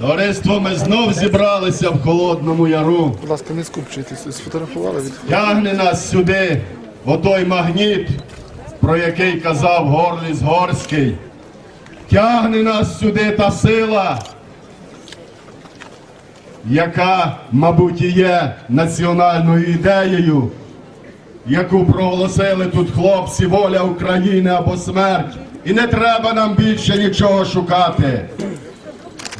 Товариство, ми знов зібралися в Холодному Яру. Будь ласка, не скупчуйтесь, сфотографували від Тягне нас сюди, отой магніт, про який казав Горліс Горський. Тягне нас сюди та сила, яка, мабуть, і є національною ідеєю, яку проголосили тут хлопці, воля України або смерть. І не треба нам більше нічого шукати.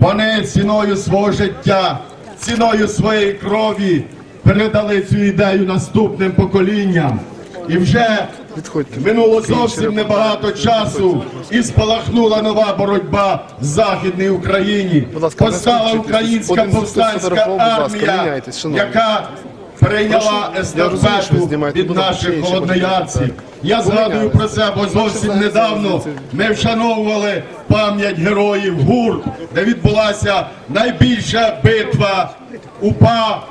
Вони ціною свого життя, ціною своєї крові передали цю ідею наступним поколінням. І вже минуло зовсім небагато часу, і спалахнула нова боротьба в Західній Україні. Постала українська повстанська армія, яка ви естафету від наших холодноярців. Я згадую про це, бо зовсім недавно. ми вшановували пам'ять героїв ГУР, де відбулася найбільша битва УПА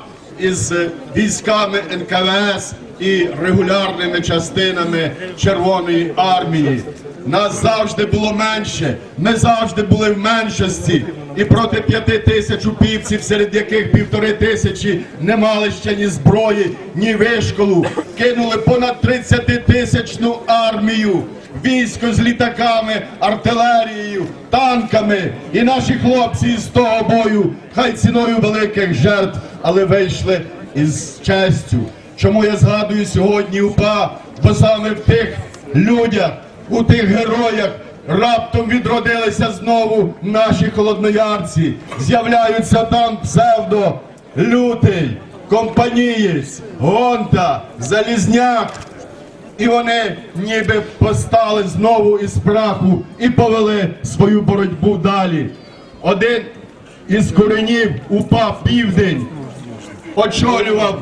із військами НКВС і регулярними частинами Червоної армії. Нас завжди було менше. Ми завжди були в меншості. І проти п'яти тисяч упівців, серед яких півтори тисячі не мали ще ні зброї, ні вишколу, кинули понад 30 тисячну армію. Військо з літаками, артилерією, танками. І наші хлопці з того бою, хай ціною великих жертв, але вийшли із честю. Чому я згадую сьогодні УПА? Бо саме в тих людях, у тих героях раптом відродилися знову наші холодноярці. З'являються там псевдо лютий, компанієць, гонта, залізняк. І вони ніби постали знову із праху і повели свою боротьбу далі. Один із коренів УПА Південь очолював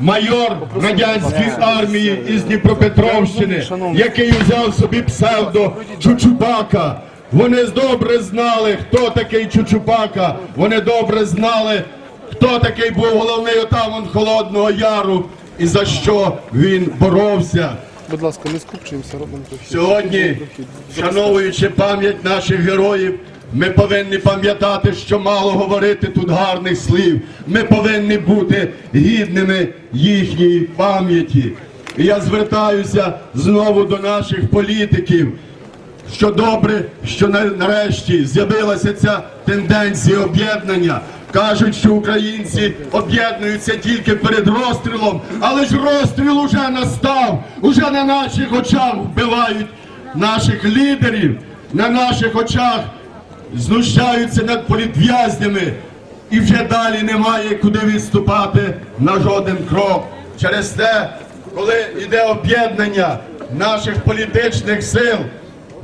майор радянської армії із Дніпропетровщини, який взяв собі псевдо Чучупака. Вони добре знали, хто такий Чучупака. Вони добре знали, хто такий був головний отаман Холодного Яру і за що він боровся. Будь ласка, не скупчуємося, робимо прохід. Сьогодні, шановуючи пам'ять наших героїв, ми повинні пам'ятати, що мало говорити тут гарних слів. Ми повинні бути гідними їхньої пам'яті. І я звертаюся знову до наших політиків. Що добре, що на- нарешті з'явилася ця тенденція об'єднання. Кажуть, що українці об'єднуються тільки перед розстрілом, але ж розстріл уже настав. Уже на наших очах вбивають наших лідерів, на наших очах знущаються над політв'язнями. І вже далі немає куди відступати на жоден крок. Через те, коли йде об'єднання наших політичних сил,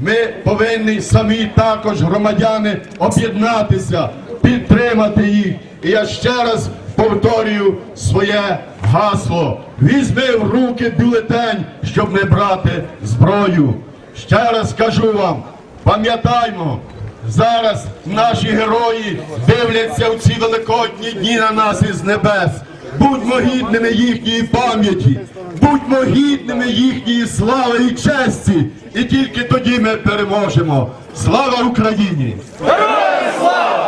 ми повинні самі також громадяни об'єднатися, підтримати їх. І я ще раз повторюю своє гасло. Візьми в руки бюлетень, щоб не брати зброю. Ще раз кажу вам, пам'ятаймо, зараз наші герої дивляться у ці великодні дні на нас із небес. Будьмо гідними їхньої пам'яті, будьмо гідними їхньої слави і честі, і тільки тоді ми переможемо. Слава Україні! Героям слава!